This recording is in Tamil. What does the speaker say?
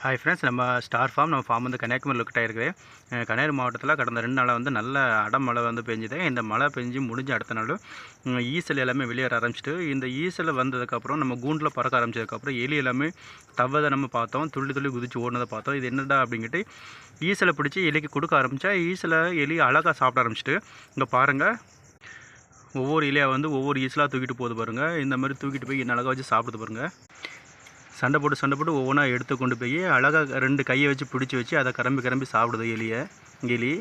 ஹாய் ஃப்ரெண்ட்ஸ் நம்ம ஸ்டார் ஃபார்ம் நம்ம ஃபார்ம் வந்து கன்னியாகுமரி லொக்கேட் இருக்குது கன்னியாகுமரி மாவட்டத்தில் கடந்த ரெண்டு நாளாக வந்து நல்ல அடமழை வந்து பெஞ்சுது. இந்த மழை பெஞ்சு முடிஞ்ச அடுத்த நாள் ஈசல் எல்லாமே வெளியேற ஆரம்பிச்சிட்டு இந்த ஈசல் வந்ததுக்கப்புறம் நம்ம கூண்டில் பறக்க ஆரம்பிச்சதுக்கப்புறம் எலி எல்லாமே தவதை நம்ம பார்த்தோம். துள்ளி துள்ளி குதிச்சு ஓடினதை பார்த்தோம். இது என்னடா அப்படிங்கிட்டு ஈசலை பிடிச்சி எலிக்கு கொடுக்க ஆரம்பித்தா ஈசலை எலி அழகாக சாப்பிட ஆரம்பிச்சிட்டு இங்கே பாருங்கள் ஒவ்வொரு இலையாக வந்து ஒவ்வொரு ஈசலாக தூக்கிட்டு போகுது பாருங்கள் இந்த மாதிரி தூக்கிட்டு போய் என்ன அழகாக வச்சு சாப்பிடுது பாருங்கள் சண்டை போட்டு சண்டை போட்டு ஒவ்வொன்றா எடுத்து கொண்டு போய் அழகாக ரெண்டு கையை வச்சு பிடிச்சி வச்சு அதை கரம்பி கரம்பி சாப்பிடுது எலியை. எலி.